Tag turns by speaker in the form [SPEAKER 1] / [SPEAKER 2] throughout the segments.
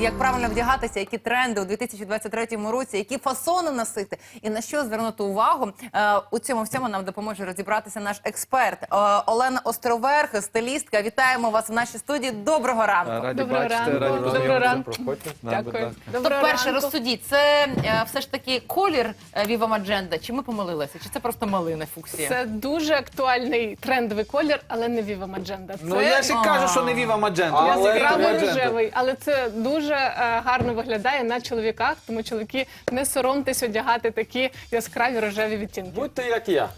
[SPEAKER 1] Як правильно вдягатися, які тренди у 2023 році, які фасони носити, і на що звернути увагу Е, у цьому всьому нам допоможе розібратися наш експерт Е, Олена Островерх, стилістка. Вітаємо вас в нашій студії. Доброго ранку.
[SPEAKER 2] Раді
[SPEAKER 3] Доброго
[SPEAKER 2] бачити,
[SPEAKER 3] ранку.
[SPEAKER 2] раді
[SPEAKER 3] Доброго ранку.
[SPEAKER 2] Проходьте.
[SPEAKER 3] Дякую. Доброго
[SPEAKER 1] перше
[SPEAKER 3] ранку.
[SPEAKER 1] розсудіть, це е, все ж таки колір Viva Magenta, Чи ми помилилися? Чи це просто малина фуксія?
[SPEAKER 3] Це дуже актуальний трендовий колір, але не Viva Magenta. Це
[SPEAKER 2] Ну я ж і кажу, що не Віва Маджента.
[SPEAKER 3] яскраво рожевий, але це дуже е, гарно виглядає на чоловіках, тому чоловіки не соромтесь одягати такі яскраві рожеві відтінки.
[SPEAKER 4] Будьте як я.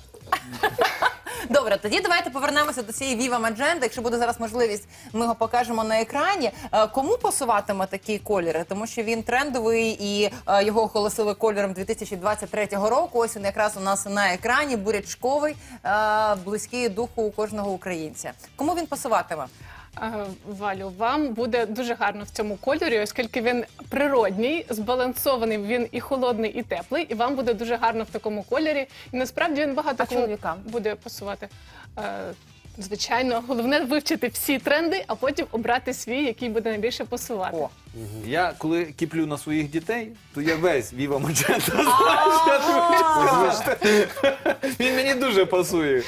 [SPEAKER 1] Добре, тоді давайте повернемося до цієї Viva Magenta. Якщо буде зараз можливість, ми його покажемо на екрані. Е, Кому пасуватиме такі кольори? Тому що він трендовий і е, його оголосили кольором 2023 року. Ось він якраз у нас на екрані, бурячковий, е, близький духу у кожного українця. Кому він пасуватиме?
[SPEAKER 3] Е, Валю, вам буде дуже гарно в цьому кольорі, оскільки він природній, збалансований, він і холодний, і теплий, і вам буде дуже гарно в такому кольорі. І насправді він багато
[SPEAKER 1] А
[SPEAKER 3] кому
[SPEAKER 1] чоловікам?
[SPEAKER 3] буде пасувати. Е, Звичайно, головне вивчити всі тренди, а потім обрати свій, який буде найбільше пасувати.
[SPEAKER 1] О.
[SPEAKER 2] Я коли кіплю на своїх дітей, то я весь Віва Маджента. Він мені дуже пасує.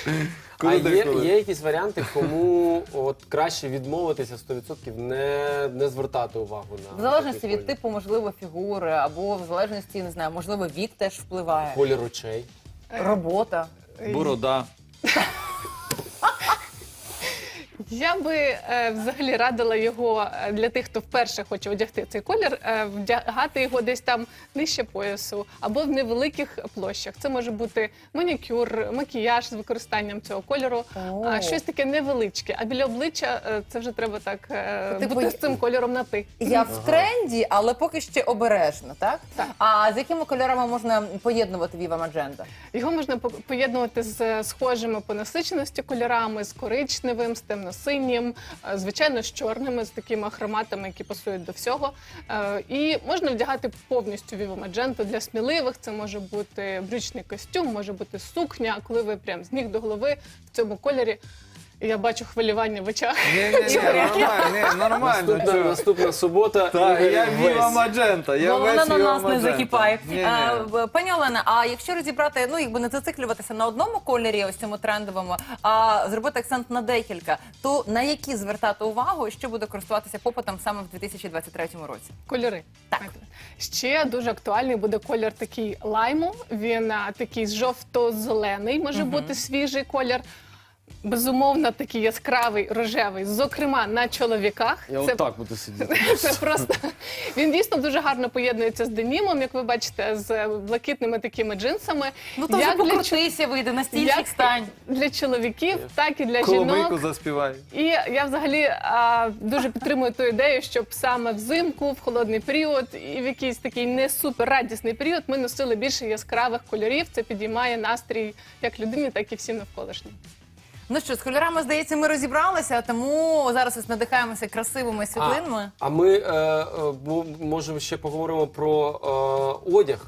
[SPEAKER 4] А є, є якісь варіанти, кому от краще відмовитися 100%, не, не звертати увагу на
[SPEAKER 1] В залежності від типу, можливо, фігури, або в залежності, не знаю, можливо, вік теж впливає.
[SPEAKER 4] колір очей.
[SPEAKER 1] Робота.
[SPEAKER 2] Борода.
[SPEAKER 3] Я би е, взагалі радила його е, для тих, хто вперше хоче одягти цей колір, е, вдягати його десь там нижче поясу або в невеликих площах. Це може бути манікюр, макіяж з використанням цього кольору,
[SPEAKER 1] О.
[SPEAKER 3] а щось таке невеличке. А біля обличчя е, це вже треба так е,
[SPEAKER 1] Типу,
[SPEAKER 3] бути з цим кольором на ти.
[SPEAKER 1] Я в тренді, але поки ще обережно, так?
[SPEAKER 3] Так.
[SPEAKER 1] А з якими кольорами можна поєднувати Viva Magenta?
[SPEAKER 3] Його можна по- поєднувати з е, схожими по насиченості кольорами, з коричневим, з темно-синім, е, звичайно, з чорними, з такими ахроматами, які пасують до всього. Е, І можна вдягати повністю Viva Magento для сміливих. Це може бути брючний костюм, може бути сукня, коли ви прям з ніг до голови в цьому кольорі. Я бачу хвилювання в очах.
[SPEAKER 2] Ні, ні, ні, нормально, ні, нормально.
[SPEAKER 4] Наступна,
[SPEAKER 2] чого.
[SPEAKER 4] наступна субота.
[SPEAKER 2] Так,
[SPEAKER 4] Ігор
[SPEAKER 2] я
[SPEAKER 4] весь.
[SPEAKER 2] Віва Маджента. Я весь
[SPEAKER 1] на нас не
[SPEAKER 2] Magenta.
[SPEAKER 1] закипає.
[SPEAKER 2] Ні, ні.
[SPEAKER 1] А, Пані Олена, а якщо розібрати, ну якби не зациклюватися на одному кольорі, ось цьому трендовому, а зробити акцент на декілька, то на які звертати увагу і що буде користуватися попитом саме в 2023 році?
[SPEAKER 3] Кольори.
[SPEAKER 1] Так.
[SPEAKER 3] Ще дуже актуальний буде колір такий лайму. Він а, такий жовто-зелений, може бути свіжий колір. Безумовно, такий яскравий рожевий, зокрема на чоловіках.
[SPEAKER 4] Я
[SPEAKER 3] Це,
[SPEAKER 4] отак буду сидіти.
[SPEAKER 3] це просто він дійсно дуже гарно поєднується з денімом, як ви бачите, з блакитними такими джинсами.
[SPEAKER 1] Ну то вже
[SPEAKER 3] Як для
[SPEAKER 1] покрутися, вийде на стільчик стань.
[SPEAKER 3] для чоловіків, так і для
[SPEAKER 2] Коломийку
[SPEAKER 3] жінок.
[SPEAKER 2] заспівай.
[SPEAKER 3] І я взагалі а, дуже підтримую ту ідею, щоб саме взимку, в холодний період і в якийсь такий не супер радісний період ми носили більше яскравих кольорів. Це підіймає настрій як людині, так і всім навколишнім.
[SPEAKER 1] Ну що, з кольорами, здається, ми розібралися, тому зараз ось надихаємося красивими світлинами.
[SPEAKER 4] А ми е, е, бо- може ще поговоримо про е, одяг.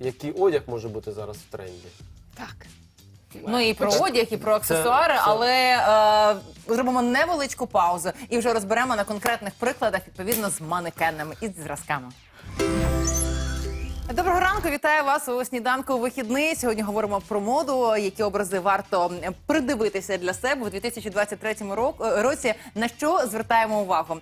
[SPEAKER 4] Який одяг може бути зараз в тренді?
[SPEAKER 3] Так.
[SPEAKER 1] Ну і про одяг, і про аксесуари,
[SPEAKER 4] це-
[SPEAKER 1] але е, зробимо невеличку паузу і вже розберемо на конкретних прикладах відповідно з манекенами і з зразками. Доброго ранку, вітаю вас у сніданку вихідний. Сьогодні говоримо про моду, які образи варто придивитися для себе у 2023 рок- е, році. На що звертаємо увагу?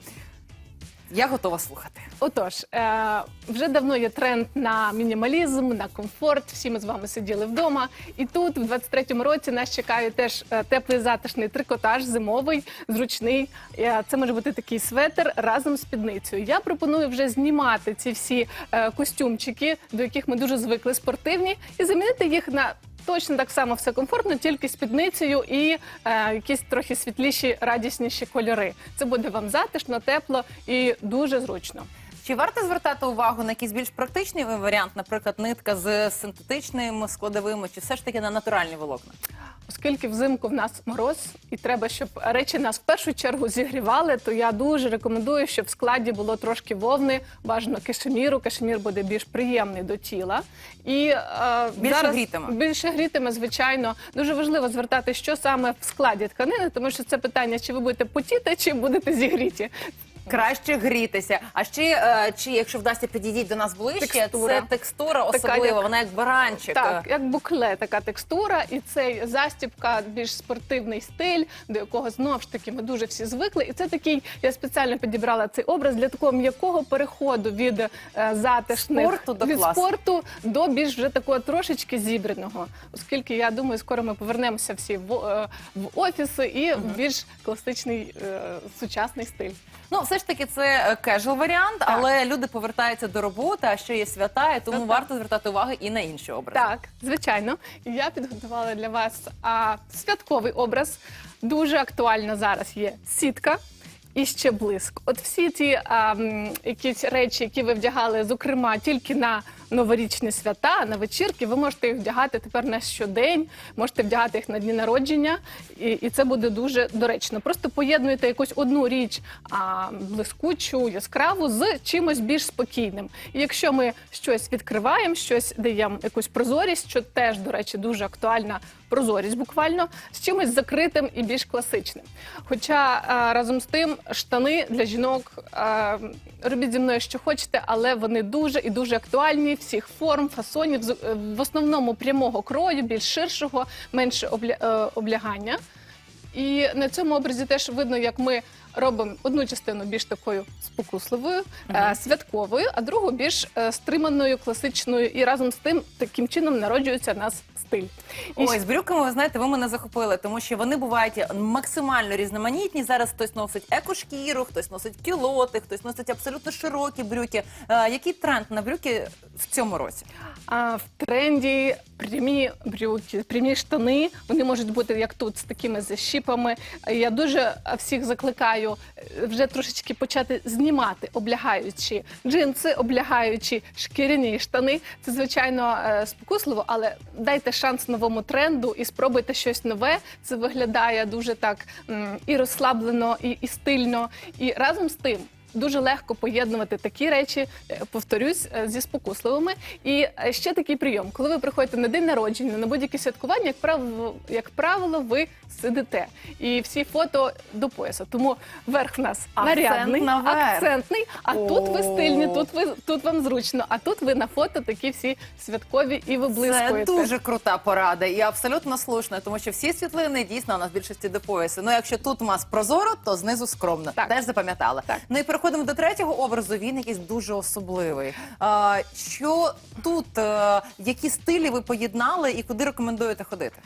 [SPEAKER 1] Я готова слухати.
[SPEAKER 3] Отож, е, вже давно є тренд на мінімалізм, на комфорт. Всі ми з вами сиділи вдома. І тут, в 23-му році, нас чекає теж е, теплий затишний трикотаж, зимовий, зручний. Е, Це може бути такий светр разом з спідницею. Я пропоную вже знімати ці всі е, костюмчики, до яких ми дуже звикли, спортивні, і замінити їх на. Точно так само все комфортно, тільки спідницею і е, якісь трохи світліші, радісніші кольори. Це буде вам затишно, тепло і дуже зручно.
[SPEAKER 1] Чи варто звертати увагу на якийсь більш практичний варіант, наприклад, нитка з синтетичними складовими, чи все ж таки на натуральні волокна?
[SPEAKER 3] Оскільки взимку в нас мороз, і треба, щоб речі нас в першу чергу зігрівали, то я дуже рекомендую, щоб в складі було трошки вовни, бажано кашеміру. Кашемір буде більш приємний до тіла. І е,
[SPEAKER 1] Більше
[SPEAKER 3] зараз
[SPEAKER 1] грітиме.
[SPEAKER 3] Більше грітиме, звичайно. Дуже важливо звертати, що саме в складі тканини, тому що це питання, чи ви будете потіти, чи будете зігріті.
[SPEAKER 1] Краще грітися. А ще е, чи якщо вдасться підійдіть до нас ближче,
[SPEAKER 3] Текстура.
[SPEAKER 1] це текстура особлива,
[SPEAKER 3] як-
[SPEAKER 1] вона як баранчик.
[SPEAKER 3] Так, як букле, така текстура, і цей застібка, більш спортивний стиль, до якого знов ж таки ми дуже всі звикли. І це такий, я спеціально підібрала цей образ для такого м'якого переходу від е, затишних
[SPEAKER 1] Спорту до
[SPEAKER 3] від
[SPEAKER 1] класу.
[SPEAKER 3] спорту до більш вже такого трошечки зібраного. Оскільки я думаю, скоро ми повернемося всі в, е, в офіси і в більш класичний е, сучасний стиль.
[SPEAKER 1] Ну, все ж таки, це кежуал варіант, але люди повертаються до роботи, а ще є свята, і тому
[SPEAKER 3] Так,
[SPEAKER 1] варто звертати увагу і на інші образи.
[SPEAKER 3] Так, звичайно. Я підготувала для вас а, святковий образ. Дуже актуально зараз є сітка. І ще блиск. От всі ті а, м, якісь речі, які ви вдягали, зокрема, тільки на новорічні свята, на вечірки, ви можете їх вдягати тепер на щодень, можете вдягати їх на дні народження, і, і це буде дуже доречно. Просто поєднуєте якусь одну річ а, блискучу, яскраву з чимось більш спокійним. І якщо ми щось відкриваємо, щось даємо якусь прозорість, що теж, до речі, дуже актуальна прозорість буквально, з чимось закритим і більш класичним. Хоча а, разом з тим штани для жінок а, робіть зі мною, що хочете, але вони дуже і дуже актуальні всіх форм, фасонів, е, в основному прямого крою, більш ширшого, менше облягання. І на цьому образі теж видно, як ми робимо одну частину більш такою спокусливою, е, святковою, а другу більш е, стриманою, класичною. І разом з тим таким чином народжується нас стиль. І
[SPEAKER 1] Ой, з брюками, ви знаєте, ви мене захопили, тому що вони бувають максимально різноманітні. Зараз хтось носить екошкіру, хтось носить кілоти, хтось носить абсолютно широкі брюки. Е, який тренд на брюки в цьому році?
[SPEAKER 3] А в тренді прямі брюки, прямі штани. Вони можуть бути як тут з такими защіпами. Я дуже всіх закликаю е, вже трошечки почати знімати облягаючі джинси, облягаючі шкіряні штани. Це звичайно е, спокусливо, але дайте шанс новому тренду і спробуйте щось нове. Це виглядає дуже так і розслаблено, і, і стильно. І разом з тим. Дуже легко поєднувати такі речі, е, повторюсь, е, зі спокусливими. І е, ще такий прийом, коли ви приходите на день народження, на будь-які святкування, як правило, як правило, ви сидите. І всі фото до пояса. Тому верх в нас
[SPEAKER 1] Акцент
[SPEAKER 3] нарядний,
[SPEAKER 1] на
[SPEAKER 3] акцентний, а тут ви стильні, тут ви тут вам зручно, а тут ви на фото такі всі святкові і ви
[SPEAKER 1] Це дуже крута порада і абсолютно слушна, тому що всі світлини дійсно у нас в більшості до поясу. Ну якщо тут у нас прозоро, то знизу скромно.
[SPEAKER 3] Так.
[SPEAKER 1] Теж запам'ятала.
[SPEAKER 3] Так.
[SPEAKER 1] Ну і переходимо до третього образу. Він якийсь дуже особливий. А, що тут, е, які стилі ви поєднали і куди рекомендуєте ходити?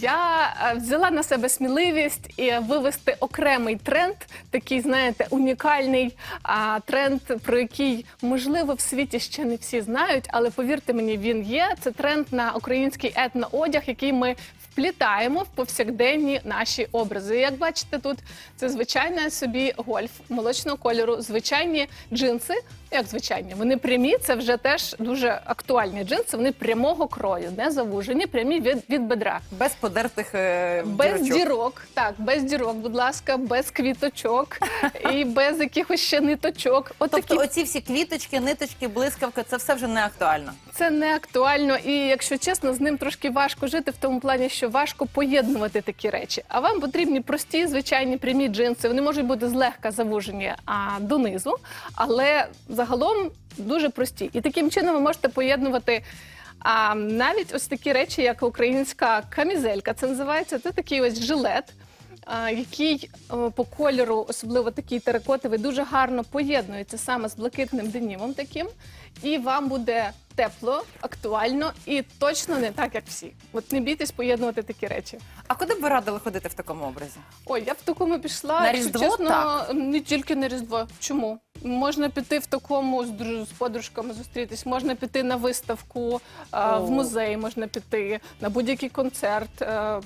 [SPEAKER 3] Я е, взяла на себе сміливість і вивести окремий тренд, такий, знаєте, унікальний а, тренд, про який можливо в світі ще не всі знають, але повірте мені, він є. Це тренд на український етноодяг, який ми вплітаємо в повсякденні наші образи. Як бачите, тут це звичайний собі гольф молочного кольору, звичайні джинси. Як звичайні, вони прямі, це вже теж дуже актуальні джинси. Вони прямого крою, не завужені, прямі від, від бедра.
[SPEAKER 1] Без подертих е,
[SPEAKER 3] Без
[SPEAKER 1] дірочок.
[SPEAKER 3] дірок, так, без дірок, будь ласка, без квіточок і без якихось ще ниточок. От
[SPEAKER 1] Тобто,
[SPEAKER 3] такі
[SPEAKER 1] оці всі квіточки, ниточки, блискавка, це все вже не актуально.
[SPEAKER 3] це не актуально. І якщо чесно, з ним трошки важко жити в тому плані, що важко поєднувати такі речі. А вам потрібні прості, звичайні прямі джинси. Вони можуть бути злегка завужені а, донизу, але загалом дуже прості. І таким чином ви можете поєднувати. А навіть ось такі речі, як українська камізелька, це називається. Це такий ось жилет, а, який по кольору, особливо такий теракотовий, дуже гарно поєднується саме з блакитним денімом таким. І вам буде тепло, актуально і точно не так, як всі. От не бійтесь поєднувати такі речі.
[SPEAKER 1] А куди б ви радили ходити в такому образі?
[SPEAKER 3] Ой, я б в такому пішла.
[SPEAKER 1] На Різдво
[SPEAKER 3] чесно,
[SPEAKER 1] так?
[SPEAKER 3] не тільки на Різдво. Чому? Можна піти в такому з, друж- з подружками зустрітись, можна піти на виставку, е, в музей, можна піти на будь-який концерт. Е,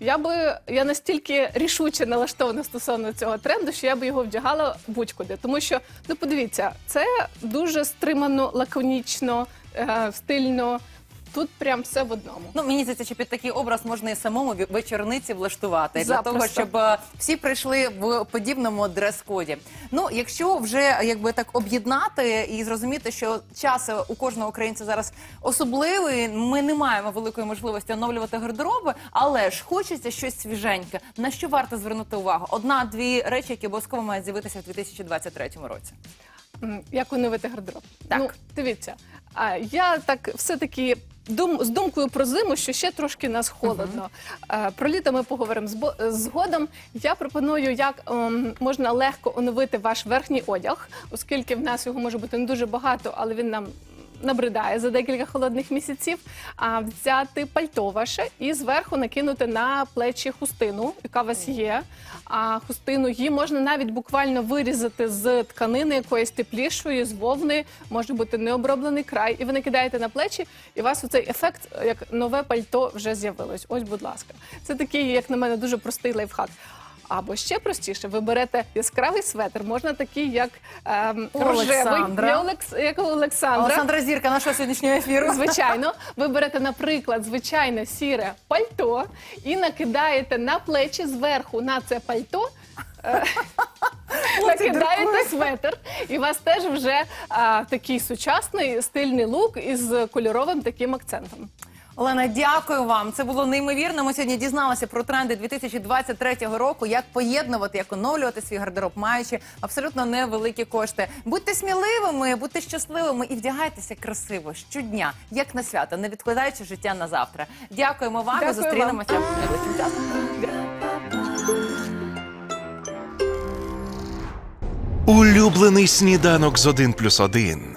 [SPEAKER 3] Я би я настільки рішуче налаштована стосовно цього тренду, що я би його вдягала будь-куди. Тому що, ну подивіться, це дуже стримано, лаконічно, е, стильно. Тут прям все в одному.
[SPEAKER 1] Ну, мені здається, що під такий образ можна і самому ві- вечорниці влаштувати для
[SPEAKER 3] Запросто.
[SPEAKER 1] того, щоб е, всі прийшли в подібному дрес-коді. Ну, якщо вже якби так об'єднати і зрозуміти, що час е, у кожного українця зараз особливий, ми не маємо великої можливості оновлювати гардероби, але ж хочеться щось свіженьке. На що варто звернути увагу? Одна-дві речі, які обов'язково мають з'явитися в 2023 році.
[SPEAKER 3] Як оновити гардероб?
[SPEAKER 1] Так.
[SPEAKER 3] Ну, дивіться, а, я так все-таки дум, з думкою про зиму, що ще трошки нас холодно. Е, Про літо ми поговоримо збо- згодом. Я пропоную, як ем, можна легко оновити ваш верхній одяг, оскільки в нас його може бути не дуже багато, але він нам. Набридає за декілька холодних місяців, а взяти пальто ваше і зверху накинути на плечі хустину, яка у вас є. А хустину її можна навіть буквально вирізати з тканини якоїсь теплішої, з вовни, може бути необроблений край, і ви накидаєте на плечі, і у вас оцей ефект, як нове пальто вже з'явилось. Ось, будь ласка, це такий, як на мене, дуже простий лайфхак. Або ще простіше, ви берете яскравий светр, можна такий, як ем, рожевий, у Олекс- як у Олександра.
[SPEAKER 1] Олександра Зірка, нашого сьогоднішнього ефіру.
[SPEAKER 3] Звичайно, ви берете, наприклад, звичайне сіре пальто і накидаєте на плечі зверху на це пальто. е, Накидаєте светр, і у вас теж вже а, такий сучасний стильний лук із кольоровим таким акцентом.
[SPEAKER 1] Олена, дякую вам. Це було неймовірно. Ми сьогодні дізналися про тренди 2023 року, як поєднувати, як оновлювати свій гардероб, маючи абсолютно невеликі кошти. Будьте сміливими, будьте щасливими і вдягайтеся красиво щодня, як на свято, не відкладаючи життя на завтра. Дякуємо вам.
[SPEAKER 3] Дякую
[SPEAKER 1] і зустрінемося найближчим часом.
[SPEAKER 5] Улюблений сніданок з 1 плюс 1.